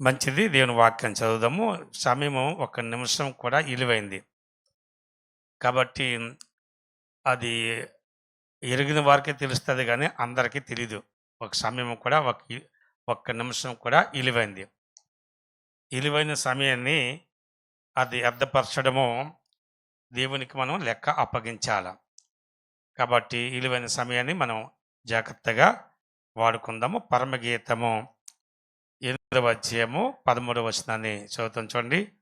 మంచిది. దేవుని వాక్యం చదువుదాము. సమయము ఒక నిమిషం కూడా ఇలువైంది. కాబట్టి అది ఎరిగిన వారికే తెలుస్తుంది కానీ అందరికీ తెలీదు. ఒక సమయం కూడా ఒక ఒక్క నిమిషం కూడా ఇలువైంది. ఇలువైన సమయాన్ని అది అర్థపరచడము దేవునికి మనం లెక్క అప్పగించాల. కాబట్టి ఇలువైన సమయాన్ని మనం జాగ్రత్తగా వాడుకుందాము. పరమగీతము ఎనిమిదవ అధ్యాయము పదమూడవ వచనాన్ని చదువుతాం చూడండి.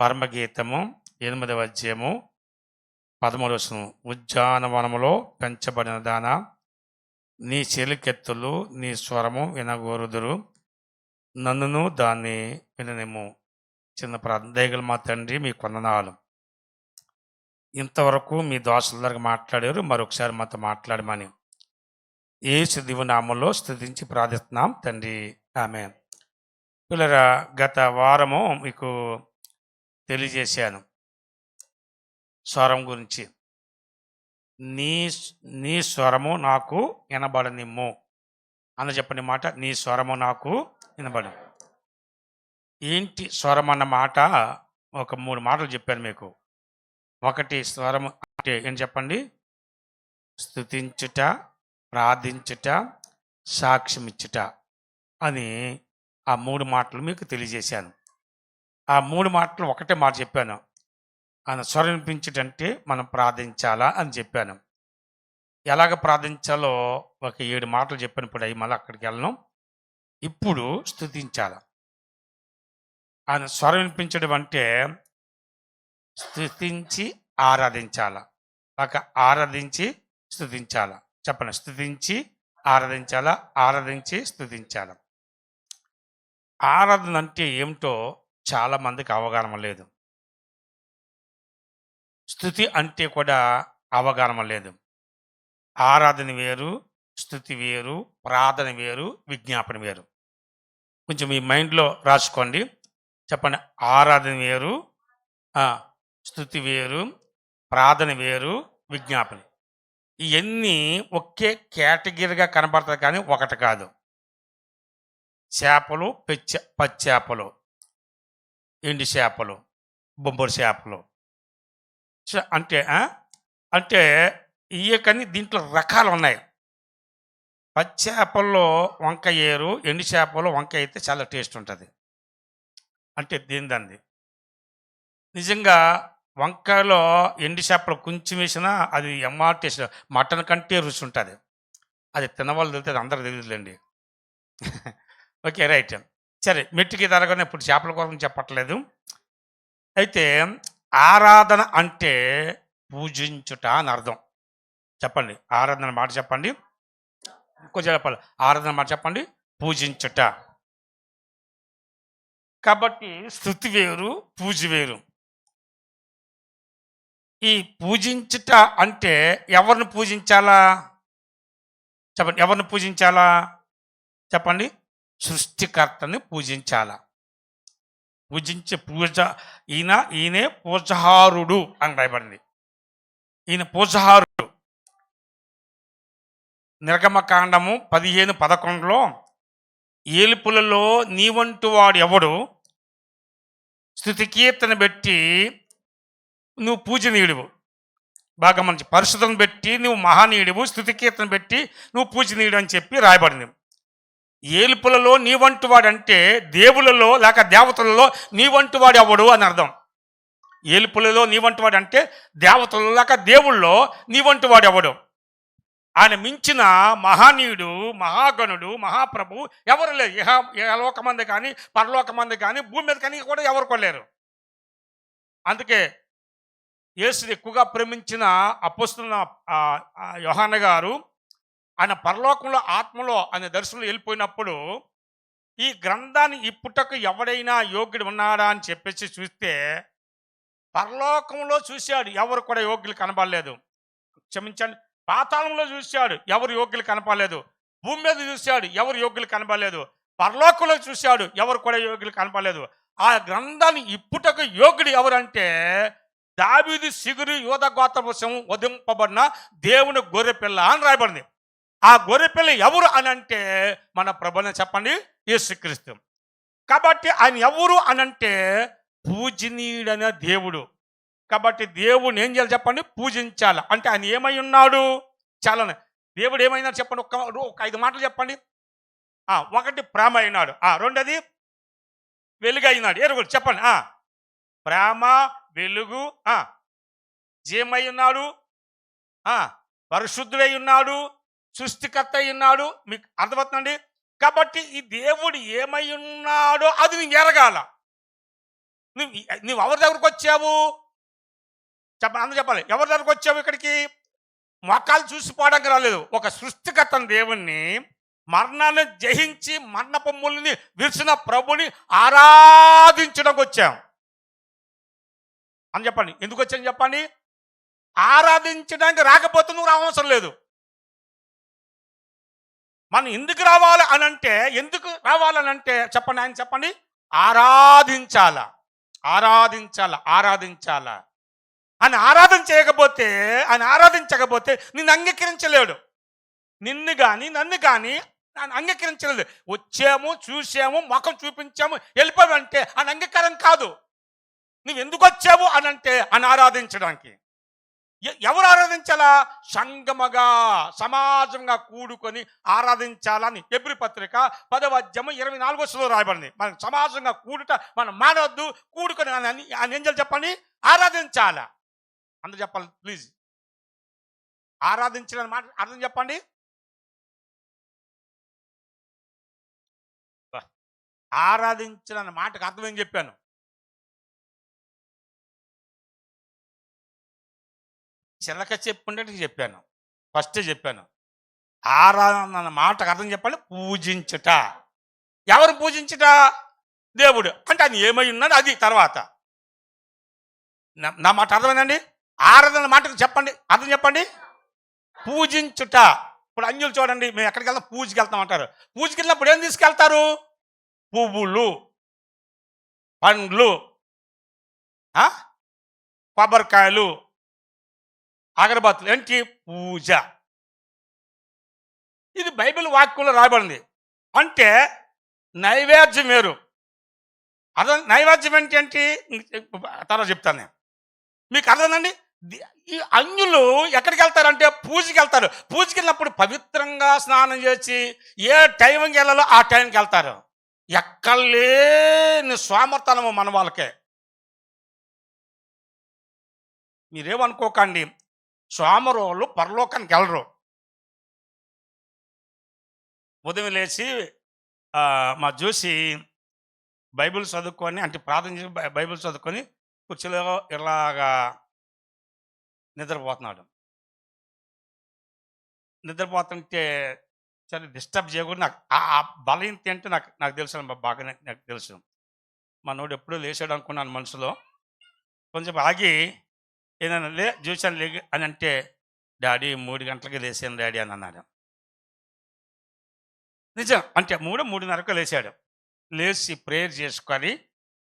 పరమగీతము ఎనిమిదవ అధ్యాయము పదమూడవ వచనం. ఉద్యానవనములో పెంచబడిన దాన నీ చెలికెత్తులు నీ స్వరము వినగోరుదురు నన్నును దాన్ని విననేము చిన్న ప్రార్థన. దయగల మా తండ్రి మీ కొందనాలు. ఇంతవరకు మీ దోషలందరికి మాట్లాడారు మరొకసారి మాతో మాట్లాడమని. ఏసు దివనామంలో స్థుతించి ప్రార్థిస్తున్నాం తండ్రి. ఆమె. పిల్లరా గత వారము మీకు తెలియజేశాను. స్వరం గురించి. నీ నీ స్వరము నాకు వినబడనిమ్ము. అన్న చెప్పని మాట నీ స్వరము నాకు వినబడి ఏంటి స్వరం అన్న మాట? ఒక మూడు మాటలు చెప్పాను మీకు. ఒకటి స్వరము అంటే ఏం చెప్పండి? స్థుతించుట ప్రార్థించుట సాక్ష్యమిచ్చుట. అని ఆ మూడు మాటలు మీకు తెలియజేశాను. ఆ మూడు మాటలు ఒకటే మాట చెప్పాను. ఆయన స్వరం మనం ప్రార్థించాలా అని చెప్పాను. ఎలాగ ప్రార్థించాలో ఒక ఏడు మాటలు చెప్పాను ఇప్పుడు అవి మళ్ళీ అక్కడికి వెళ్ళను. ఇప్పుడు స్థుతించాల ఆయన స్వరం వినిపించడం అంటే స్థుతించి ఆరాధించాల. ఒక ఆరాధించి స్థుతించాల చెప్పండి స్థుతించి ఆరాధించాలా ఆరాధించి స్థుతించాలా ఆరాధన అంటే ఏమిటో చాలా మందికి అవగాహన లేదు. స్థుతి అంటే కూడా అవగాహన లేదు. ఆరాధన వేరు స్థుతి వేరు ప్రార్థన వేరు విజ్ఞాపన వేరు. కొంచెం మీ మైండ్లో రాసుకోండి. చెప్పండి ఆరాధన వేరు స్థుతి వేరు ప్రార్థన వేరు విజ్ఞాపన. ఇవన్నీ ఒకే కేటగిరీగా కనబడతాయి కానీ ఒకటి కాదు. చేపలు పెచ్చ పచ్చేపలు ఎండి చేపలు బొబ్బరి చేపలు. చ- అంటే అంటే ఇవే కానీ దీంట్లో రకాలు ఉన్నాయి. పచ్చి చేపల్లో వంకాయ ఏరు ఎండు చేపలు వంకాయ అయితే చాలా టేస్ట్ ఉంటుంది. అంటే దీనిదంది. నిజంగా వంకాయలో ఎండు చేపలు కొంచెం వేసినా అది ఎమ్మా టేస్ట్ మటన్ కంటే రుచి ఉంటుంది. అది తినవాళ్ళు తెలితే అందరూ తెలియదులేండి. Okay right. సరే మెట్టుకి తరగని ఇప్పుడు చేపల కోసం చెప్పట్లేదు. అయితే ఆరాధన అంటే పూజించుట అని అర్థం. చెప్పండి ఆరాధన మాట చెప్పండి. కొంచెం చెప్పాలి. ఆరాధన మాట చెప్పండి పూజించుట. కాబట్టి స్థుతి వేరు పూజ వేరు. ఈ పూజించుట అంటే ఎవరిని పూజించాలా? చెప్పండి ఎవరిని పూజించాలా? చెప్పండి. సృష్టికర్తని పూజించాలా. పూజించే పూజ ఈయన ఈయనే పూజహారుడు అని రాయబడింది. ఈయన పూజహారుడు నిర్గమకాండము పదిహేను పదకొండులో ఏలుపులలో నీవంటు వాడు ఎవడు? స్థుతి కీర్తన పెట్టి నువ్వు పూజనీయుడువు. బాగా మంచి పరిశుద్ధం పెట్టి నువ్వు మహానీయుడివు. స్థుతి కీర్తన పెట్టి నువ్వు పూజనీయుడు అని చెప్పి రాయబడింది. ఏలుపులలో నీ వంటి వాడంటే దేవులలో లేక దేవతలలో నీ వంటి వాడు ఎవడు అని అర్థం. ఏలుపులలో నీ వంటి వాడు అంటే దేవతలలో లేక దేవుళ్ళో నీ వంటి వాడు ఎవడు? ఆయన మించిన మహానీయుడు మహాగణుడు మహాప్రభు ఎవరు లేరు. ఇహ ఇహలోకమంది కానీ పరలోకమంది కానీ భూమి మీద కానీ కూడా ఎవరు కొలేరు అందుకే యేసుని ఎక్కువగా ప్రేమించిన అపోస్తున్న యోహాన గారు ఆయన పరలోకంలో ఆత్మలో ఆయన దర్శనం వెళ్ళిపోయినప్పుడు ఈ గ్రంథాన్ని ఇప్పుటకు ఎవడైనా యోగ్యుడు ఉన్నాడా అని చెప్పేసి చూస్తే పరలోకంలో చూశాడు ఎవరు కూడా యోగ్యులు కనబడలేదు క్షమించండి పాతాళంలో చూశాడు ఎవరు యోగ్యులు కనపడలేదు. భూమి మీద చూశాడు ఎవరు యోగ్యులు కనపడలేదు. పరలోకంలో చూశాడు ఎవరు కూడా యోగ్యులు కనపడలేదు. ఆ గ్రంథాన్ని ఇప్పుటకు యోగ్యుడు ఎవరంటే దావీదు సిగురు యోధ గోత్రవశం వధింపబడిన దేవుని గొర్రెపిల్ల అని రాయబడింది. ఆ గొర్రెపిల్ల ఎవరు అని అంటే మన ప్రభుని చెప్పండి యేసుక్రీస్తు. కాబట్టి ఆయన ఎవరు అనంటే పూజనీయుడైన దేవుడు. కాబట్టి దేవుడిని ఏం చేయాలి చెప్పండి పూజించాలి. అంటే ఆయన ఏమై ఉన్నాడు? చాలా దేవుడు ఏమైనా చెప్పండి ఒక్క ఒక ఐదు మాటలు చెప్పండి. ఒకటి ప్రేమ అయినాడు ఆ, రెండోది వెలుగు అయినాడు ఎరుగుడు చెప్పండి. ఆ, ప్రేమ వెలుగు జీమై ఉన్నాడు. పరిశుద్ధుడై ఉన్నాడు. సృష్టికర్త అయి ఉన్నాడు మీకు అర్థమవుతుందండి? కాబట్టి ఈ దేవుడు ఏమై ఉన్నాడో అది నీకు ఎరగాల. నువ్వు నువ్వు ఎవరి దగ్గరకు వచ్చావు? చెప్ప అందరూ చెప్పాలి. ఎవరి దగ్గరకు వచ్చావు ఇక్కడికి? మొక్కలు చూసిపోవడానికి రాలేదు. ఒక సృష్టికర్త దేవుణ్ణి మరణాన్ని జయించి మరణపు పొమ్ముల్ని విరిచిన ప్రభుని ఆరాధించడానికి వచ్చాం. అని చెప్పండి. ఎందుకు వచ్చాను చెప్పండి? ఆరాధించడానికి రాకపోతే నువ్వు రావసరం లేదు. మనం ఎందుకు రావాలి అని అంటే ఎందుకు రావాలని అంటే చెప్పండి ఆయన చెప్పండి. ఆరాధించాల ఆరాధించాల ఆరాధించాల. ఆయన ఆరాధన చేయకపోతే ఆయన ఆరాధించకపోతే నిన్ను అంగీకరించలేడు. నిన్ను కానీ నన్ను కానీ ఆయన అంగీకరించలేదు. వచ్చాము చూసాము ముఖం చూపించాము వెళ్ళిపోవంటే ఆయన అంగీకారం కాదు. నువ్వు ఎందుకు వచ్చావు అని అంటే ఆయన ఆరాధించడానికి. ఎవరు ఆరాధించాలా? సంగమగా సమాజంగా కూడుకొని ఆరాధించాలని ఎబ్రి పత్రిక పదవ ఇరవై నాలుగో సులో రాయబడింది. మనం సమాజంగా కూడుట మనం మానవద్దు కూడుకొని అని అని- ఆయన ఏం చేయాలి చెప్పండి? ఆరాధించాలా? అందరు చెప్పాలి ప్లీజ్ ఆరాధించిన మాట అర్థం చెప్పండి. ఆరాధించిన మాటకు అర్థం ఏం చెప్పాను? చిలక చెప్పుండేటికి చెప్పాను. ఫస్ట్ చెప్పాను. ఆరాధన అన్న మాటకు అర్థం చెప్పండి పూజించుట. ఎవరు పూజించుట? దేవుడు. అంటే అది ఏమై ఉన్నాడు అది తర్వాత. నా- మాట అర్థమైందండి? ఆరాధన మాటకు చెప్పండి. అర్థం చెప్పండి. పూజించుట. ఇప్పుడు అన్యులు చూడండి మేము ఎక్కడికి వెళ్తాం పూజకి వెళ్తాం అంటారు. పూజకి వెళ్ళినప్పుడు ఏం తీసుకెళ్తారు? పువ్వులు పండ్లు కొబ్బరికాయలు అగరబత్తులు ఏంటి? పూజ. ఇది బైబిల్ వాక్యంలో రాయబడింది. అంటే నైవేద్యం వేరు. అర్థం నైవేద్యం ఏంటి ఏంటి? తర్వాత చెప్తాను నేను. మీకు అర్థమండి ఈ అన్యులు ఎక్కడికి వెళ్తారంటే పూజకి వెళ్తారు. పూజకి వెళ్ళినప్పుడు పవిత్రంగా స్నానం చేసి ఏ టైంకి వెళ్ళాలో ఆ టైంకి వెళ్తారు. ఎక్కలేని స్వామర్థనము మన వాళ్ళకే. మీరేమనుకోకండి సోమరోళ్ళు పరలోకానికి వెళ్ళరు. ఉదయం లేచి మా చూసి బైబిల్ చదువుకొని అంటే ప్రార్థన చేసి బై- బైబిల్ చదువుకొని కుర్చీలో ఇలాగా నిద్రపోతున్నాడు. నిద్రపోతుంటే సరే డిస్టర్బ్ చేయకూడదు. నాకు ఆ ఆ బలహీనత నాకు నాకు తెలుసు బాగా బాగానే నాకు తెలుసు. మనోడు ఎప్పుడూ లేచాడు అనుకున్నాను మనసులో. కొంచెం ఆగి ఏదైనా లే చూశాను లే అని అంటే డాడీ మూడు గంటలకి లేచాను డాడీ అని అన్నాడు. నిజం. అంటే మూడు మూడున్నరకు లేచాడు. లేచి ప్రేయర్ చేసుకొని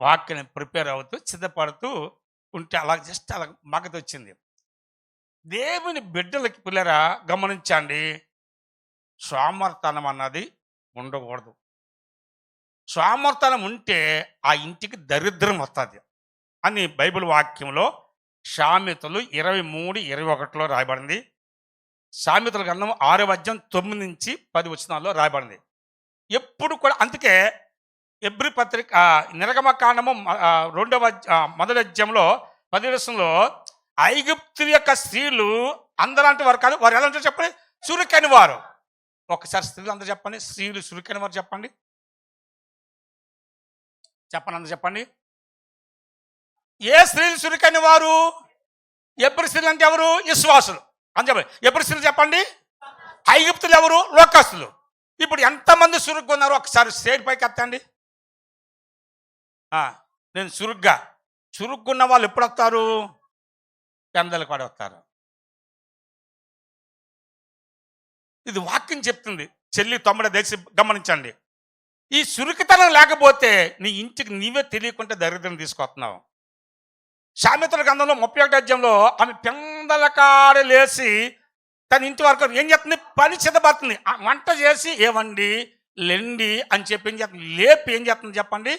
వాక్యని ప్రిపేర్ అవుతూ సిద్ధపడుతూ ఉంటే అలా జస్ట్ అలా మగత వచ్చింది దేవుని బిడ్డలకి పిల్లరా గమనించండి. సోమర్తనం అన్నది ఉండకూడదు. సోమర్తనం ఉంటే ఆ ఇంటికి దరిద్రం వస్తుంది అని బైబిల్ వాక్యంలో సామెతలు ఇరవై మూడు ఇరవై ఒకటిలో రాయబడింది. సామెతల గ్రంథం ఆరో అధ్యాయం తొమ్మిది నుంచి పది వచనాల్లో రాయబడింది. ఎప్పుడు కూడా అందుకే ఎబ్రి పత్రిక నిరగమ కాండము రెండవ అధ్య- మొదటి అధ్యాయంలో పది వర్షంలో ఐగుప్తు యొక్క స్త్రీలు అందరంటే వారు కాదు వారు ఎలా ఉంటారు చెప్పండి. చురుకైన వారు. ఒకసారి స్త్రీలు అందరూ చెప్పండి స్త్రీలు చురుకైన వారు చెప్పండి. చెప్పండి అందరూ చెప్పండి. ఏ స్త్రీలు చురుకైన వారు? ఎప్పుడు స్త్రీలు అంటే ఎవరు? విశ్వాసులు. అని చెప్పండి. ఎప్పుడు స్త్రీలు చెప్పండి? ఐగుప్తులు ఎవరు? లోకస్తులు. ఇప్పుడు ఎంతమంది చురుగ్గా ఉన్నారో ఒకసారి స్టేట్ పైకి ఎత్తండి. నేను చురుగ్గా. చురుగ్గున్న వాళ్ళు ఎప్పుడు వస్తారు? పెందలు కూడా వస్తారు. ఇది వాక్యం చెప్తుంది. చెల్లి తమ్ముడ దేశ గమనించండి. ఈ చురుకుతనం లేకపోతే నీ ఇంటికి నీవే తెలియకుండా దరిద్రం తీసుకొస్తున్నావు. సామెతల గ్రంథంలో ముప్పై ఒకటి అధ్యాయంలో ఆమె పెందల కాడ లేచి తన ఇంటి వరకు ఏం చేస్తుంది? పని సిద్ధపడుతుంది. వంట చేసి ఏవండి? లెండి అని చెప్పి ఏం చేస్తుంది? లేపి ఏం చేస్తుంది చెప్పండి?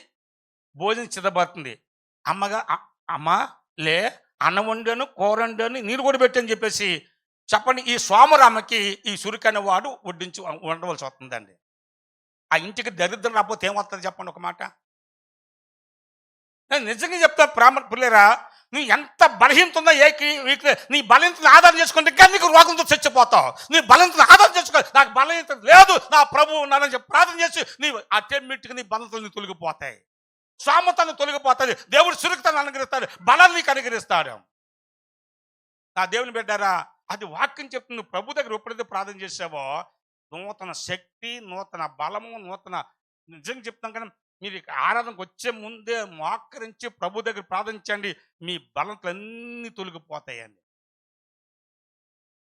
భోజనం సిద్ధపడుతుంది. అమ్మగా అమ్మ లే అన్నం వండాను కూర వండాను నీరు కూడా పెట్టని చెప్పేసి చెప్పండి. ఈ సోమరామకి ఈ సురికైన వాడు వడ్డించి ఉండవలసి వస్తుందండి. ఆ ఇంటికి దరిద్రం రాకపోతే ఏమవుతుంది చెప్పండి ఒక మాట? నేను నిజంగా చెప్తా ప్రామ పిల్లరా నువ్వు ఎంత బలహీనత ఉందో ఏ నీ బలహీనతను ఆధారం చేసుకుంటే ఇంకా నీకు రోగంతో చచ్చిపోతావు. నీ బలహీనతను ఆధారం చేసుకో నాకు బలహీనత లేదు నా ప్రభువు ఉన్నానని చెప్పి ప్రార్థన చేసి నీ అటెంబిట్గా నీ బలతలు తొలగిపోతాయి. స్వామతను తొలగిపోతుంది దేవుడు సురక్షతను అనుగ్రహిస్తాడు. బలాన్ని నీకు అనుగ్రహిస్తాడు. నా దేవుని బిడ్డారా అది వాక్యం చెప్తుంది. ప్రభు దగ్గర ఎప్పుడైతే ప్రార్థన చేసావో నూతన శక్తి నూతన బలము నూతన నిజంగా చెప్తాం కానీ మీరు ఆరాధనకు వచ్చే ముందే మోకరించి ప్రభు దగ్గర ప్రార్థించండి. మీ బలతలన్నీ తొలగిపోతాయండి.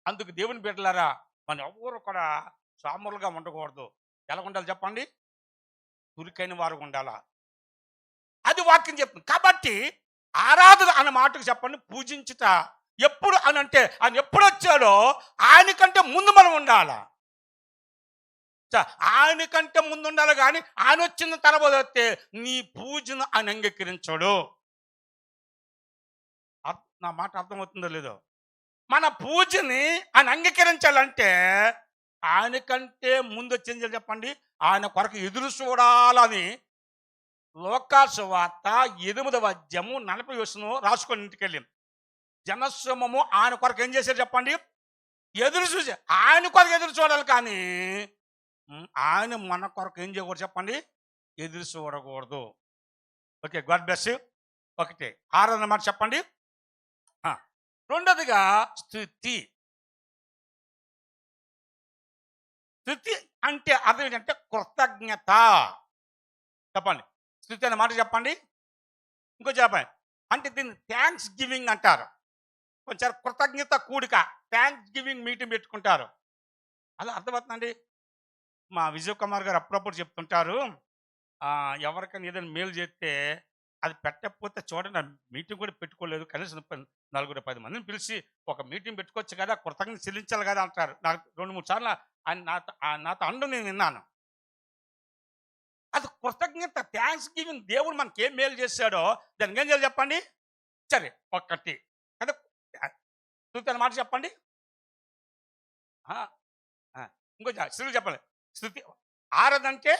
అందుకు దేవుని బిడ్డలారా మన ఎవరు కూడా సామరులుగా ఉండకూడదు. ఎలా ఉండాలి చెప్పండి? తురికైన వారు ఉండాలా? అది వాక్యం చెప్తుంది. కాబట్టి ఆరాధన అన్న మాటకు చెప్పండి. పూజించుట ఎప్పుడు అని అంటే ఆయన ఎప్పుడు వచ్చాడో ఆయనకంటే ముందు మనం ఉండాలా? ఆయన కంటే ముందు ఉండాలి కానీ ఆయన వచ్చిన తర్వాత వస్తే నీ పూజను ఆయన అంగీకరించడు. నా మాట అర్థమవుతుందో లేదో? మన పూజని ఆయన అంగీకరించాలంటే ఆయన కంటే ముందు వచ్చింది చెప్పండి? ఆయన కొరకు ఎదురు చూడాలని లోకాసు వార్త ఎనిమిదవ అధ్యము నలభై వసను రాసుకొని ఇంటికి వెళ్ళింది జనశ్రమము ఆయన కొరకు ఏం చేశారు చెప్పండి? ఎదురు చూసి ఆయన కొరకు ఎదురు చూడాలి కానీ ఆయన మన కొరకు ఏం చేయకూడదు చెప్పండి? ఎదురు చూడకూడదు. ఓకే. గాడ్ బ్లెస్ ఒకటి. ఆరాధన మాట చెప్పండి? రెండవదిగా రెండోదిగా స్థుతి. స్థుతి అంటే అర్థం ఏంటంటే కృతజ్ఞత. చెప్పండి. స్థుతి అనే మాట చెప్పండి? ఇంకో చెప్పండి. అంటే దీన్ని థ్యాంక్స్ గివింగ్ అంటారు. కొంచెం కృతజ్ఞత కూడిక. థ్యాంక్స్ గివింగ్ మీటింగ్ పెట్టుకుంటారు. అలా అర్థమవుతుందండి మా విజయ్ కుమార్ గారు అప్పుడప్పుడు చెప్తుంటారు ఎవరికైనా ఏదైనా మేలు చేస్తే అది పెట్టకపోతే చూడండి నా మీటింగ్ కూడా పెట్టుకోలేదు. కనీసం నలుగురు పది మందిని పిలిచి ఒక మీటింగ్ పెట్టుకోవచ్చు కదా కృతజ్ఞత చెల్లించాలి కదా అంటారు. నాకు రెండు మూడు సార్లు ఆయన నాతో నాతో అండు నేను విన్నాను. అది కృతజ్ఞత థ్యాంక్స్ గివింగ్ దేవుడు మనకి ఏం మేలు చేశాడో దానికి ఏం చేయాలి చెప్పండి? సరే ఒక్కటి కదా స్థుతి మాట చెప్పండి. ఇంకో సిరులు చెప్పండి. స్థుతి ఆరదంటే?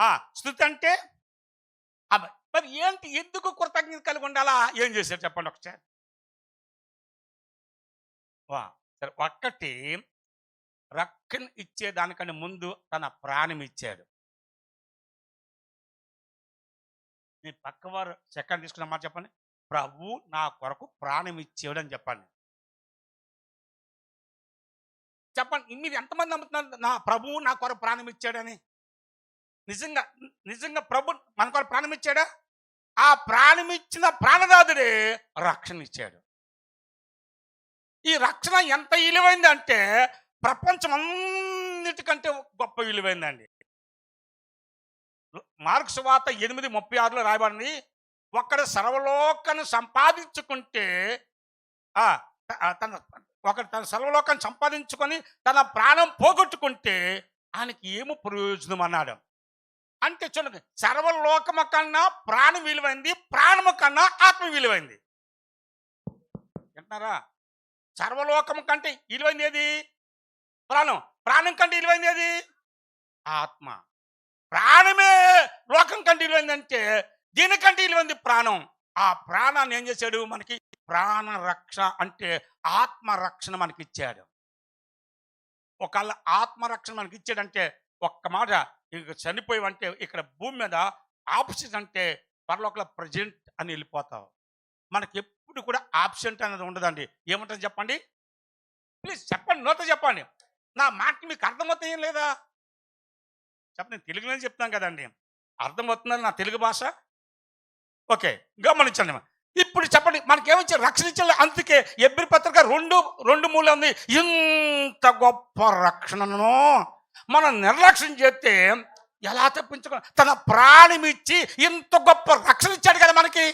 ఆ, స్థుతి అంటే మరి ఏంటి ఎందుకు కృతజ్ఞత కలిగి ఉండాలా? ఏం చేశారు చెప్పండి ఒకసారి. వా సరే ఒక్కటి రక్కను ఇచ్చేదానికంటే ముందు తన ప్రాణం ఇచ్చాడు. మీ పక్కవారు సెకండ్ తీసుకున్న మాట చెప్పండి. ప్రభు నా కొరకు ప్రాణం ఇచ్చేవాడు అని చెప్పండి. చెప్పండి మీరు ఎంతమంది నమ్ముతున్నారు? నా ప్రభువు నా కొరకు ప్రాణం ఇచ్చాడని. నిజంగా నిజంగా ప్రభు మన కొరకు ప్రాణం ఇచ్చాడా? ఆ ప్రాణం ఇచ్చిన ప్రాణదాదుడే రక్షణ ఇచ్చాడు. ఈ రక్షణ ఎంత విలువైంది అంటే ప్రపంచం అన్నిటికంటే గొప్ప విలువైందండి. మార్క్స్ వాత ఎనిమిది ముప్పై ఆరులో రాయబడింది ఒక్కడ సర్వలోకను సంపాదించుకుంటే ఆ, తన ఒకడు తన సర్వలోకం సంపాదించుకొని తన ప్రాణం పోగొట్టుకుంటే ఆయనకి ఏమి ప్రయోజనం అన్నాడు. అంటే చూడండి సర్వలోకము కన్నా ప్రాణం విలువైంది ప్రాణము కన్నా ఆత్మ విలువైంది. వింటున్నారా? సర్వలోకము కంటే విలువైంది ఏది? ప్రాణం. ప్రాణం కంటే విలువైంది ఏది? ఆత్మ. ప్రాణమే లోకం కంటే విలువైందంటే దీనికంటే విలువైంది ప్రాణం. ఆ ప్రాణాన్ని ఏం చేశాడు మనకి? ప్రాణరక్ష అంటే ఆత్మరక్షణ మనకి ఇచ్చాడు ఒకవేళ ఆత్మరక్షణ మనకి ఇచ్చాడంటే ఒక్క మాట ఇక చనిపోయావంటే ఇక్కడ భూమి మీద ఆప్షన్ అంటే పరలోకల ప్రజెంట్ అని వెళ్ళిపోతావు. మనకి ఎప్పుడు కూడా ఆబ్సెంట్ అనేది ఉండదండి. ఏమంటుంది చెప్పండి? ప్లీజ్ చెప్పండి నోట చెప్పండి. నా మాట మీకు అర్థమవుతాయి లేదా? చెప్పండి తెలుగులోనే చెప్తాం కదండి. అర్థమవుతుందని నా తెలుగు భాష? ఓకే గమనించండి. ఇప్పుడు చెప్పండి మనకేమిచ్చే రక్షణ అందుకే ఎబ్రి పత్రిక రెండు రెండు మూల ఉంది. ఇంత గొప్ప రక్షణను మనం నిర్లక్ష్యం చేస్తే ఎలా తప్పించుకో తన ప్రాణం ఇచ్చి ఇంత గొప్ప రక్షణ ఇచ్చాడు కదా మనకి.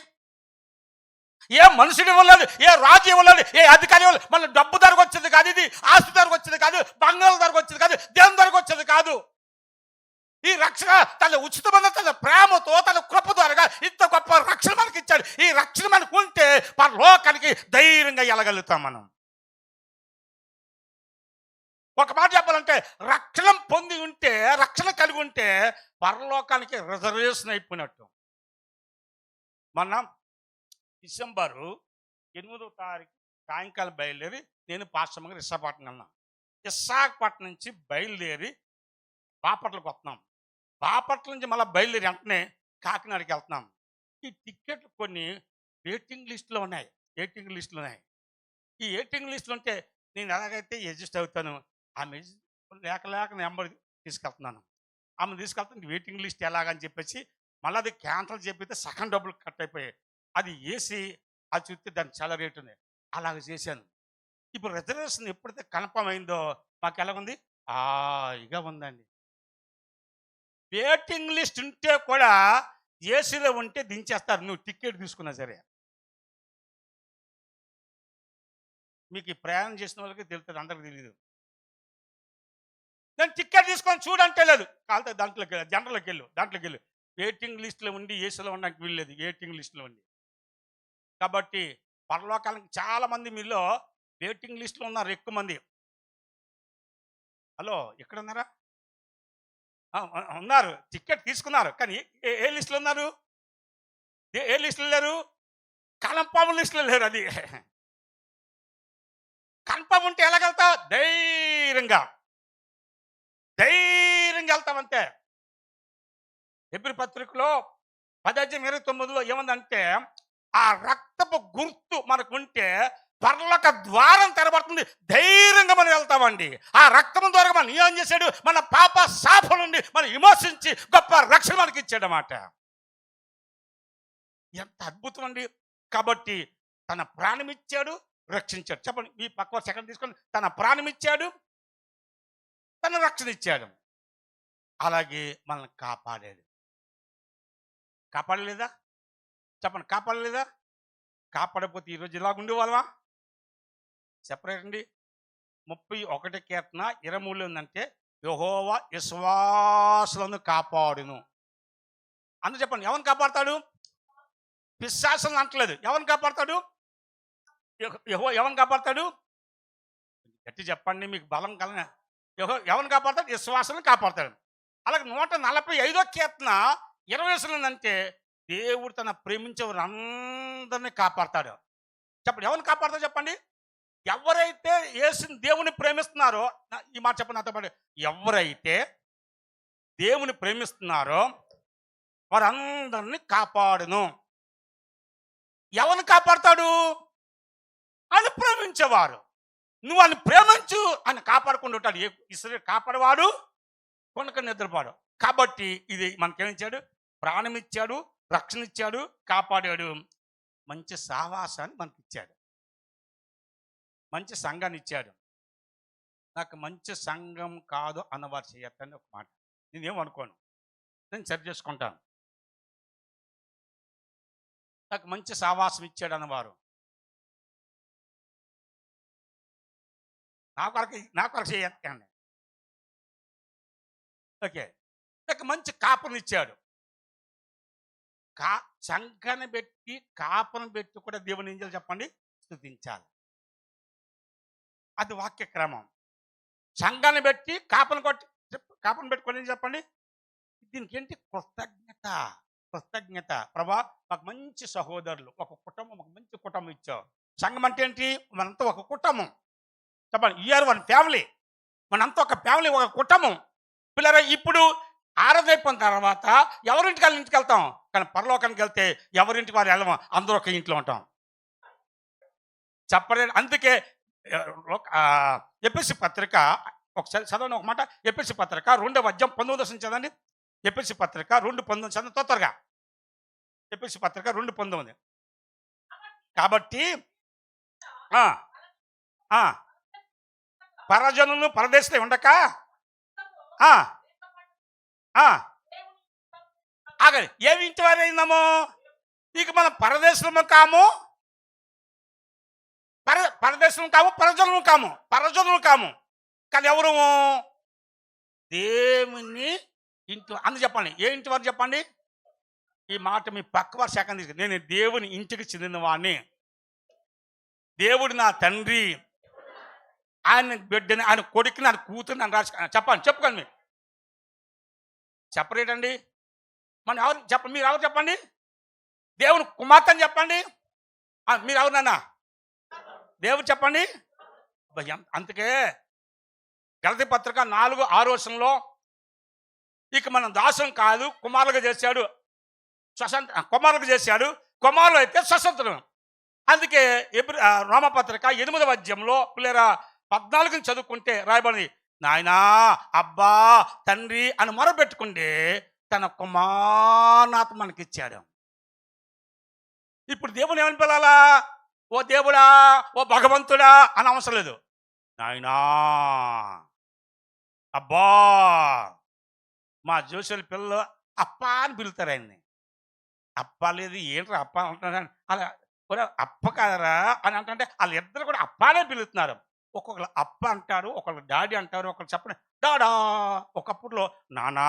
ఏ మనుషుడు ఇవ్వలేదు ఏ రాజు ఇవ్వలేదు ఏ అధికారి ఇవ్వలేదు మన డబ్బు ధరకు వచ్చేది కాదు ఇది ఆస్తి ధరకు వచ్చేది కాదు బంగాళ ధరకు వచ్చేది కాదు దేని ధరకు వచ్చేది కాదు. ఈ రక్షణ తన ఉచితమైన తన ప్రేమతో తన కృప ద్వారా ఇంత గొప్ప రక్షణ మనకి ఇచ్చాడు ఈ రక్షణ మనకు ఉంటే పరలోకానికి ధైర్యంగా వెళ్ళగలుగుతాం మనం. ఒక మాట చెప్పాలంటే రక్షణ పొంది ఉంటే రక్షణ కలిగి ఉంటే పరలోకానికి రిజర్వేషన్ అయిపోయినట్టు. మొన్న డిసెంబరు ఎనిమిదో తారీఖు సాయంకాలం బయలుదేరి నేను పాశ్రమంగా విశాఖపట్నం వెళ్ళాను. విశాఖపట్నం నుంచి బయలుదేరి బాపట్లకు వస్తున్నాం. బాపట్ల నుంచి మళ్ళీ బయలుదేరి వెంటనే కాకినాడకి వెళ్తున్నాం. ఈ టికెట్లు కొన్ని వెయిటింగ్ లిస్టులో ఉన్నాయి. వెయిటింగ్ లిస్టులు ఉన్నాయి. ఈ వెయిటింగ్ లిస్టులు ఉంటే నేను ఎలాగైతే అడ్జస్ట్ అవుతాను ఆమె లేక లేక నెంబర్ తీసుకెళ్తున్నాను. ఆమె తీసుకెళ్తాను వెయిటింగ్ లిస్ట్ ఎలాగని చెప్పేసి మళ్ళీ అది క్యాన్సల్ చెప్పితే సగం డబ్బులు కట్ అయిపోయాయి. అది వేసి అది చూస్తే దానికి చాలా రేటు ఉంది. అలాగ చేశాను. ఇప్పుడు రిజర్వేషన్ ఎప్పుడైతే కన్ఫర్మ్ అయిందో మాకు ఎలాగుంది? హాయిగా ఉందండి. వెయిటింగ్ లిస్ట్ ఉంటే కూడా ఏసీలో ఉంటే దించేస్తారు. నువ్వు టికెట్ తీసుకున్నా సరే. మీకు ఈ ప్రయాణం చేసిన వాళ్ళకి తెలుస్తుంది అందరికి తెలియదు నేను టికెట్ తీసుకొని చూడంటే లేదు. కాలితే దాంట్లోకి వెళ్ళు జనరల్కి వెళ్ళు దాంట్లోకి వెళ్ళు. వెయిటింగ్ లిస్ట్లో ఉండి ఏసీలో ఉండడానికి వీల్లేదు వెయిటింగ్ లిస్ట్లో ఉండి. కాబట్టి పరలోకానికి చాలా మంది మీలో వెయిటింగ్ లిస్ట్లో ఉన్నారు ఎక్కువ మంది హలో ఎక్కడ ఉన్నారు. టికెట్ తీసుకున్నారు. కానీ ఏ- ఏ లిస్టులో ఉన్నారు? ఏ- ఏ లిస్టులో లేరు? కలంపాము లిస్టులో లేరు అది. కన్ఫామ్ ఉంటే ఎలాగెళ్తావు? ధైర్యంగా. ధైర్యంగా వెళ్తామంతే ఎబ్రి పత్రికలో పదహైదు ఇరవై తొమ్మిదిలో ఏమందంటే ఆ రక్తపు గుర్తు మనకుంటే పర్లోక ద్వారం తెరబడుతుంది. ధైర్యంగా మనం వెళ్తామండి. ఆ రక్తం ద్వారా మనం ఏం చేశాడు మన పాప శాపం నుండి మనం విమోచించి గొప్ప రక్షణ మనకి ఇచ్చాడనమాట ఎంత అద్భుతం అండి కాబట్టి తన ప్రాణం ఇచ్చాడు రక్షించాడు. చెప్పండి మీ పక్క సెకండ్ తీసుకొని తన ప్రాణం ఇచ్చాడు తన రక్షణ ఇచ్చాడు. అలాగే మనల్ని కాపాడాడు. కాపాడలేదా? చెప్పండి కాపాడలేదా? కాపాడకపోతే ఈరోజు ఇలాగ ఉండేవాళ్ళమా సెపరేట్ అండి ముప్పై ఒకటి కీర్తన ఇరవై ఉందంటే యహోవ విశ్వాసులను కాపాడును. అందు చెప్పండి ఎవరిని కాపాడతాడు? విశ్వాసం అంటలేదు. ఎవరిని కాపాడతాడు? యహో ఎవరిని కాపాడతాడు? గట్టి చెప్పండి మీకు బలం కలన యహో ఎవరిని కాపాడతాడు? విశ్వాసాలను కాపాడతాడు. అలాగే నూట నలభై ఐదో కీర్తన ఇరవై అంటే దేవుడు తన ప్రేమించేవారు అందరినీ కాపాడతాడు. చెప్పండి ఎవరిని కాపాడతాడు చెప్పండి? ఎవరైతే యేసుని దేవుని ప్రేమిస్తున్నారో ఈ మాట చెప్పండి నాతో పాటు. ఎవరైతే దేవుని ప్రేమిస్తున్నారో వారందరిని కాపాడును. ఎవరిని కాపాడతాడు? అని ప్రేమించేవారు. నువ్వు అని ప్రేమించు అని కాపాడుకుంటూ ఉంటాడు. ఏ ఇసరే కాపాడవాడు? కొనక నిద్రపాడు. కాబట్టి ఇది మనకేమిచ్చాడు ప్రాణం ఇచ్చాడు రక్షణ ఇచ్చాడు కాపాడాడు. మంచి సావాసాన్ని మనకిచ్చాడు. మంచి సంఘాన్ని ఇచ్చాడు. నాకు మంచి సంఘం కాదు అన్నవారు చేయొద్దని ఒక మాట. నేనేం అనుకోను. నేను సరి చేసుకుంటాను. నాకు మంచి సావాసం ఇచ్చాడు అన్నవారు. నా కొరకు నా కొరకు చేయొద్దండి ఓకే. నాకు మంచి కాపును ఇచ్చాడు. కా సంఘాన్ని పెట్టి కాపును పెట్టి కూడా దేవుని ఏం చెప్పండి స్థుతించాలి. అది వాక్య క్రమం. సంఘాన్ని పెట్టి కాపను కొట్టి కాపను పెట్టుకొని చెప్పండి? దీనికి ఏంటి కృతజ్ఞత కృతజ్ఞత. ప్రభా మాకు మంచి సహోదరులు. ఒక కుటుంబం ఒక మంచి కుటుంబం ఇచ్చావు. సంఘం అంటే ఏంటి? మనంతా ఒక కుటుంబం. చెప్పండి ఇయర్ వన్ ఫ్యామిలీ మనంతా ఒక ఫ్యామిలీ ఒక కుటుంబం. పిల్లరా ఇప్పుడు ఆరాధైపోయిన తర్వాత ఎవరింటికి వాళ్ళ ఇంటికి వెళ్తాం కానీ పరలోకానికి వెళ్తే ఎవరింటికి వారు వెళ్ళము? అందరూ ఒక ఇంట్లో ఉంటాం. చెప్పలేదు అందుకే ఎపిసి పత్రిక ఒకసారి చదవండి ఒక మాట. ఎపిసి పత్రిక రెండవ అధ్యాయం పంతొమ్మిది వచ్చిన చదవండి. ఎపిసి పత్రిక రెండు పంతొమ్మిది చదవండి. తొందరగా ఎపిసి పత్రిక రెండు పంతొమ్మిది. కాబట్టి పరజనులు పరదేశంలో ఉండక ఆగండి. ఏమి ఇంటి వారు అయిందాము ఇక మనం పరదేశము కాము? పర పరదేశం కాము పరజనులు కాము పరజనులు కాము. కానీ ఎవరు? దేవుని ఇంటి అందు చెప్పండి ఏ ఇంటి వారు చెప్పండి? ఈ మాట మీ పక్క వారు శాఖ తీసుకు నేను దేవుని ఇంటికి చెందిన వాడిని దేవుడు నా తండ్రి. ఆయన బిడ్డని ఆయన కొడుకుని ఆయన కూతురుని అని రాసి చెప్పండి చెప్పుకోండి మీరు. చెప్పరేటండి? మన ఎవరు చెప్పండి మీరు ఎవరు చెప్పండి? దేవుని కుమార్తె అని చెప్పండి మీరు ఎవరు నాన్న? దేవుడు చెప్పండి? అందుకే గలతి పత్రిక నాలుగు ఆరు వర్షంలో ఇక మనం దాసం కాదు కుమారులుగా చేశాడు స్వతంత్ర కుమారులుగా చేశాడు కుమారులు అయితే స్వతంత్రం అందుకే ఎబ్రి రోమపత్రిక ఎనిమిదవ అధ్యాయంలో పిల్లరా పద్నాలుగుని చదువుకుంటే రాయబడింది నాయనా అబ్బా తండ్రి అని మొరబెట్టుకుంటే తన కుమారనాత్మనకిచ్చాడు. ఇప్పుడు దేవుని ఏమని పిల్లాలా ఓ దేవుడా ఓ భగవంతుడా అని అవసరం లేదు. నాయనా! అబ్బా! మా జోషుల పిల్లలు అప్ప అని పిలుతారు ఆయన్ని. అప్ప లేదు ఏంట్రా అప్ప అంటున్నాడు అలా కూడా అప్ప కాదరా అని అంటే వాళ్ళ ఇద్దరు కూడా అప్పనే పిలుతున్నారు ఒక్కొక్కరు అప్ప అంటారు ఒకళ్ళు డాడీ అంటారు ఒకళ్ళు చెప్పండి. డాడా! ఒకప్పుడులో నానా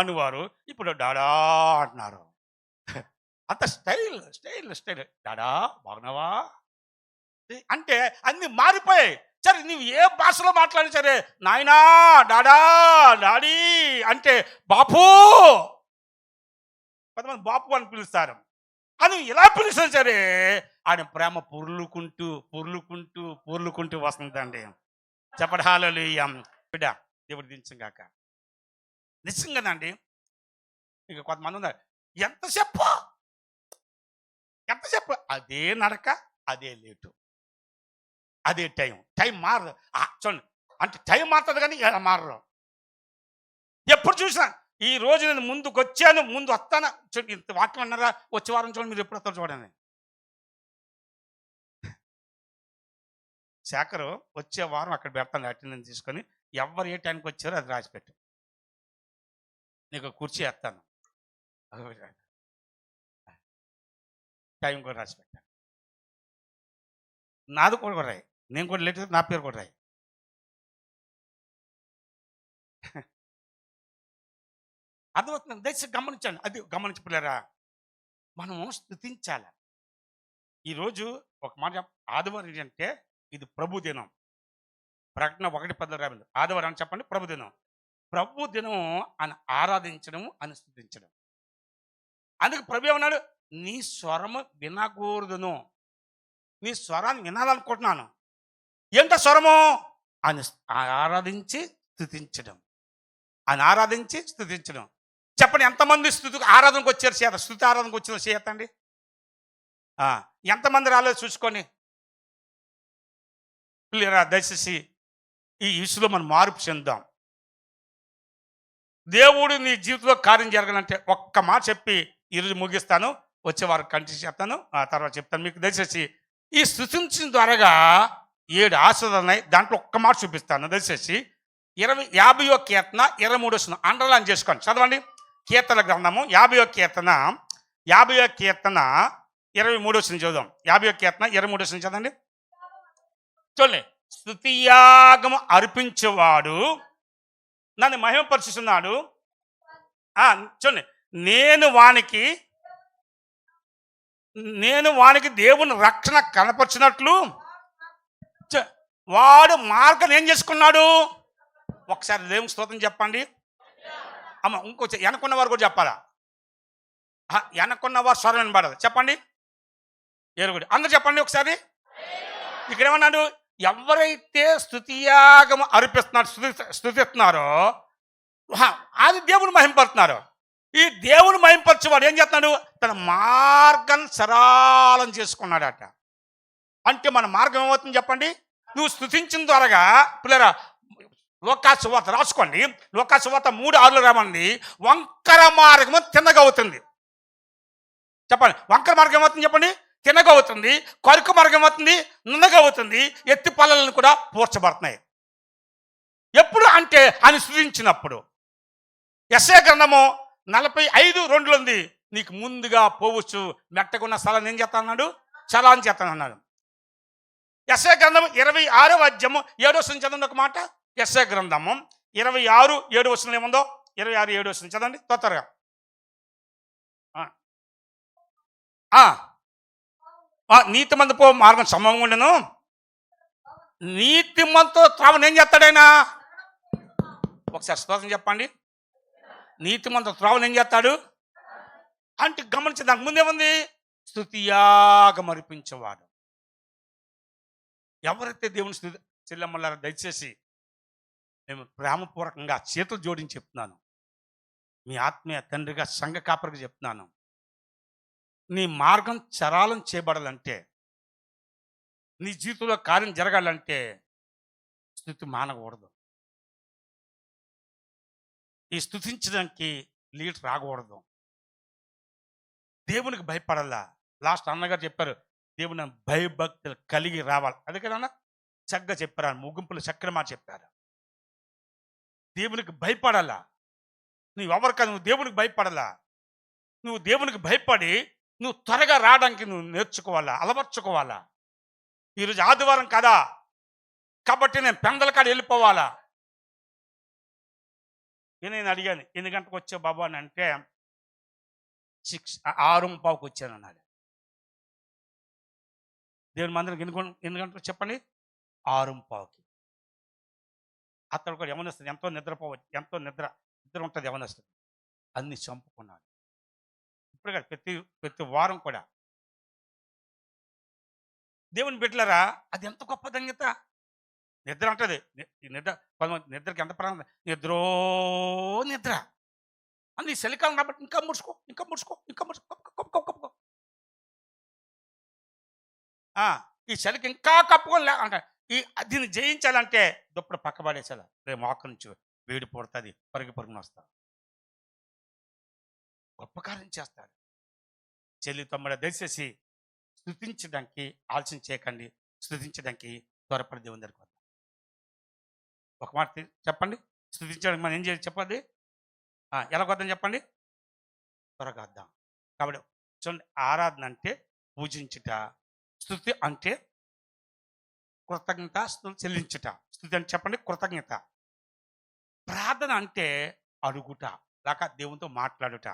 అనువారు ఇప్పుడు డాడా అంటున్నారు. అంత స్టైల్ స్టైల్ స్టైల్. డాడా బాగున్నావా? అంటే అన్ని మారిపోయాయి. సరే నువ్వు ఏ భాషలో మాట్లాడి సరే నాయనా డాడా డాడీ అంటే బాపు కొంతమంది బాపు అని పిలుస్తారు. అని ఇలా పిలిచినా సరే ఆయన ప్రేమ పొర్లుకుంటూ పొర్లుకుంటూ పొర్లుకుంటూ వస్తుందండి. చెప్పడు హాలలుయ్యం బిడ్డ దేవుడు దించంగాక నిజంగానండి ఇక కొంతమంది ఉన్నారు ఎంతసేపు ఎంతసేపు అదే నడక అదే లేటు. అదే టైం. టైం మారదు. చూడండి. అంటే టైం మారుతుంది కానీ ఇలా మారరు? ఎప్పుడు చూసినా ఈ రోజు నేను ముందుకు వచ్చాను ముందు వస్తాను చూడండి ఇంత వాక్యం అన్నారా? వచ్చే వారం చూడండి మీరు ఎప్పుడు వస్తారు చూడండి. శేఖరు వచ్చే వారం అక్కడ పెడతాను అటెండెన్స్ తీసుకొని ఎవరు ఏ టైంకి వచ్చారో అది రాసిపెట్టు. నీకు కుర్చీ వేస్తాను. టైం కూడా రాసి పెట్టాను నాది కూడా రాయి. నేను కూడా లేటర్ నా పేరు కూడా రాయి. అర్థమవుతుంది? దయచేసి గమనించండి. అది గమనించలేరా మనము స్థుతించాలి. ఈరోజు ఒక మాట ఆదివారం ఏంటంటే ఇది ప్రభు దినం. ప్రకటన ఒకటి పది రాబింది ఆదివారం అని చెప్పండి ప్రభు దినం. ప్రభు దినం అని ఆరాధించడం అని స్థుతించడం. అందుకు ప్రభు ఏమన్నాడు? నీ స్వరము వినకూడదును. నీ స్వరాన్ని వినాలనుకుంటున్నాను. ఏంట స్వరము? అని ఆరాధించి స్థుతించడం అని ఆరాధించి స్థుతించడం చెప్పండి ఎంతమంది స్థుతి ఆరాధనకు వచ్చారు చేత స్థుతి ఆరాధనకు వచ్చిన చేతండి ఎంతమంది రాలేదు చూసుకొని క్లియరా దయచేసి ఈ ఇసులో మనం మార్పు చెందాం దేవుడు నీ జీవితంలో కార్యం జరగాలంటే ఒక్క మాట చెప్పి ఈరోజు ముగిస్తాను. వచ్చే వారికి చెప్తాను చేస్తాను. ఆ తర్వాత చెప్తాను. మీకు దయచేసి ఈ స్థుతించిన ద్వారాగా ఏడు ఆశలు ఉన్నాయి దాంట్లో ఒక్క మాట చూపిస్తాను. దయచేసి ఇరవై యాభైయో కీర్తన ఇరవై మూడు వస్తుంది అండర్లైన్ చేసుకోండి. చదవండి. కీర్తన గ్రంథము యాభైయో కీర్తన యాభైయో కీర్తన ఇరవై మూడు వచ్చిన చదుదాం యాభైయో కీర్తన ఇరవై మూడు వచ్చిన చదవండి. చూడండి. స్థుతియాగము అర్పించేవాడు నన్ను మహిమపరుచుతున్నాడు చూడండి. నేను వానికి నేను వానికి దేవుని రక్షణ కనపరిచినట్లు చ- వాడు మార్గం ఏం చేసుకున్నాడు? ఒకసారి దేవుని స్తోత్రం చెప్పండి. అమ్మ ఇంకొచ్చి వెనకున్న వారు కూడా చెప్పాలా? వెనకున్న వారు స్వరం వినబడదు. చెప్పండి. ఏరుగుడి అందరు చెప్పండి ఒకసారి. ఇక్కడ ఏమన్నాడు? ఎవరైతే స్థుతియాగం అర్పిస్తున్నారు స్థుతి స్థుతిస్తున్నారో హా, అది దేవుని మహింపడుతున్నారు ఈ దేవుని మహింపరచేవాడు ఏం చేస్తున్నాడు? తన మార్గం సరాలం చేసుకున్నాడట. అంటే మన మార్గం ఏమవుతుంది చెప్పండి? నువ్వు స్థుతించిన ద్వారాగా పిల్లరా లోకాసువాత రాసుకోండి. లోకాసువాత మూడు ఆరులో రామండి. వంకర మార్గము తిన్నగవుతుంది చెప్పండి వంకర మార్గం ఏమవుతుంది చెప్పండి? తినగవుతుంది కొరకు మార్గం అవుతుంది. నున్నగవుతుంది ఎత్తి పల్లలను కూడా పూడ్చబడుతున్నాయి ఎప్పుడు అంటే అని సృజించినప్పుడు ఎస్ఏ గ్రంథము నలభై ఐదు రెండులు ఉంది నీకు ముందుగా పోవచ్చు. మెట్టకున్న స్థలాన్ని ఏం చేస్తానన్నాడు చలాన్ని చేస్తానన్నాడు ఎస్ఏ గ్రంథం ఇరవై ఆరో అధ్యాయము ఏడో వచ్చిన చదవండి ఒక మాట? ఎస్ఏ గ్రంథము ఇరవై ఆరు ఏడు వచ్చిన ఏముందో? ఇరవై ఆరు ఏడు వచ్చిన చదవండి. తొందరగా. నీతి మంది పో మార్గం సమం ఉండను. నీతిమంతో త్రావణ ఏం చేస్తాడైనా ఒకసారి స్తోత్రం చెప్పండి. నీతిమంత త్రావులు ఏం చేస్తాడు? అంటే గమనించి దానికి ముందేముంది? స్థుతియాగం అర్పించేవాడు. ఎవరైతే దేవుని స్థుతి చెల్లెమ్మలారా దయచేసి మేము ప్రేమపూర్వకంగా చేతులు జోడించి చెప్తున్నాను. మీ ఆత్మీయ తండ్రిగా సంఘ కాపరికి చెప్తున్నాను. నీ మార్గం చరాలం చేయబడాలంటే నీ జీవితంలో కార్యం జరగాలంటే స్థుతి మానకూడదు. ఈ స్థుతించడానికి లీడ్ రాకూడదు. దేవునికి భయపడాలా లాస్ట్ అన్నగారు చెప్పారు దేవుని భయభక్తులు కలిగి రావాలి. అదే కదా చక్కగా చెప్పారు ముగింపులు చక్రమా చెప్పారు. దేవునికి భయపడాలా నువ్వు ఎవరికైనా నువ్వు దేవునికి భయపడాలా నువ్వు దేవునికి భయపడి నువ్వు త్వరగా రావడానికి నువ్వు నేర్చుకోవాలా అలవర్చుకోవాలా? ఈరోజు ఆదివారం కదా. కాబట్టి నేను పెందల కాడ వెళ్ళిపోవాలా? నేను అడిగాను ఎన్ని గంటకు వచ్చే బాబు? అని అంటే సిక్స్ ఆరు పావుకి వచ్చాను అన్నాడు. దేవుని మందిరం ఎన్ని ఎన్ని గంటలకు చెప్పండి? ఆరు పావుకి అతడు కూడా యవనస్తుంది ఎంతో నిద్రపోవచ్చు ఎంతో నిద్ర నిద్ర ఉంటుంది యవనస్తుంది అన్ని చంపుకున్నాడు. ఇప్పుడు కాదు ప్రతి ప్రతి వారం కూడా. దేవుని బిడ్డలరా అది ఎంత గొప్ప ధన్యత! నిద్ర అంటది. ఈ నిద్ర కొంతమంది నిద్రకి ఎంత ప్రాణం? నిద్రో నిద్ర. అని ఈ చలికాలం కాబట్టి ఇంకా ముడుచుకో ఇంకా ముడుచుకో ఇంకా ముడుచుకో కప్పుకో ఆ, ఈ చలికి ఇంకా కప్పుకొని లే అంట ఈ దీన్ని జయించాలంటే దుప్పుడు పక్క రేపు మోక నుంచి వేడి పుడుతుంది పరుగు పరుగున వస్తారు గొప్ప కార్యం చేస్తాడు చెల్లి తమ్ముడ దయచేసి స్థుతించడానికి ఆలస్యం చేయకండి. స్థుతించడానికి త్వరపడి దేవుని దగ్గర ఒక మాట చెప్పండి. స్థుతించడానికి మనం ఏం చేయాలి చెప్పండి? ఎలా వద్దాం చెప్పండి? త్వరగా వద్దాం కాబట్టి చూడండి ఆరాధన అంటే పూజించుట స్థుతి అంటే కృతజ్ఞత స్థుతి చెల్లించుట. స్థుతి అంటే చెప్పండి కృతజ్ఞత. ప్రార్థన అంటే అడుగుట లేక దేవునితో మాట్లాడుట.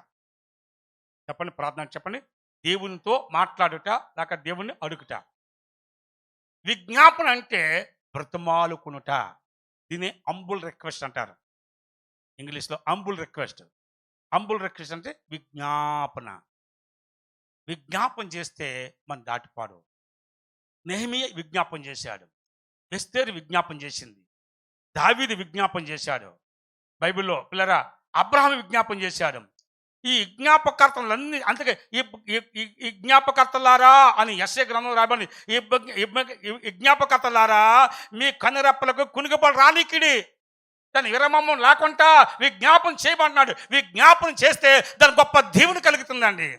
చెప్పండి ప్రార్థన అంటే చెప్పండి దేవునితో మాట్లాడుట లేక దేవుణ్ణి అడుగుట. విజ్ఞాపన అంటే బ్రతమాలుకునుట. దీన్ని అంబుల్ రిక్వెస్ట్ అంటారు. ఇంగ్లీష్లో అంబుల్ రిక్వెస్ట్ అంబుల్ రిక్వెస్ట్ అంటే విజ్ఞాపన. విజ్ఞాపన చేస్తే మన దాటిపాడు. నెహమియ విజ్ఞాపన చేశాడు. ఎస్తేరు విజ్ఞాపన చేసింది. దావీది విజ్ఞాపన చేశాడు. బైబిల్లో పిల్లరా అబ్రహాం విజ్ఞాపన చేశాడు. ఈ విజ్ఞాపకర్తలన్నీ అందుకే ఈ ఈ- అని ఎస్ఏ గ్రంథం రాబడి ఈ విజ్ఞాపకర్తలారా మీ కనురెప్పలకు కునుగపడి రానికిడి. దాని విరమమ్మం లేకుండా విజ్ఞాపన చేయమంటున్నాడు. విజ్ఞాపన చేస్తే దాని గొప్ప దేవుని కలుగుతుందండి.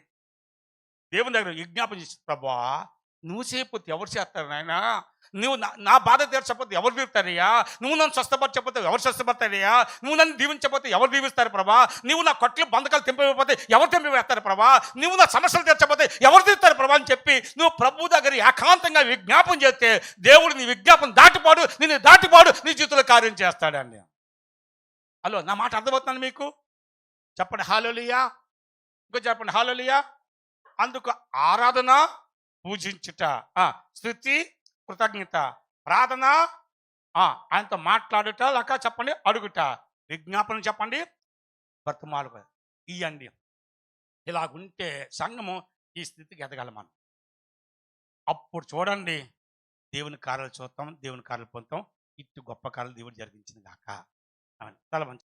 దేవుని దగ్గర విజ్ఞాపన చేసి ప్రభా నువ్వు చేయకపోతే ఎవరు చేస్తారు నాయనా? నువ్వు నా బాధ తీర్చకపోతే ఎవరు తీరుతారయ్యా నువ్వు నన్ను స్వస్థపరచకపోతే ఎవరు స్వస్థపడతారయ్యా? నువ్వు నన్ను దీవించకపోతే ఎవరు దీవిస్తారు ప్రభా? నువ్వు నా కొట్లు బంధకాలు తెంపిపోతే ఎవరు తెంపివేస్తారు ప్రభా? నువ్వు నా సమస్యలు తీర్చకపోతే ఎవరు తీరుతారు ప్రభా అని చెప్పి నువ్వు ప్రభు దగ్గర ఏకాంతంగా విజ్ఞాపం చేస్తే దేవుడు నీ విజ్ఞాపం దాటిపాడు నిన్ను దాటిపాడు నీ జీవితంలో కార్యం చేస్తాడండి. హలో నా మాట అర్థమవుతున్నాను మీకు? చెప్పండి హాలోలియా. ఇంకో చెప్పండి హాలోలియా. అందుకు ఆరాధన పూజించుట. ఆ, స్థుతి కృతజ్ఞత. ప్రార్థన? ఆ, ఆయనతో మాట్లాడుట లేక చెప్పండి అడుగుట. విజ్ఞాపన చెప్పండి బ్రతమాలు ఇవ్వండి ఇలాగుంటే సంఘము ఈ స్థితికి ఎదగల మనం. అప్పుడు చూడండి దేవుని కార్యాలు చూస్తాం దేవుని కార్యాలు పొందుతాం. ఇటు గొప్ప కార్యాలు దేవుడు జరిగించింది కాక తల మంచి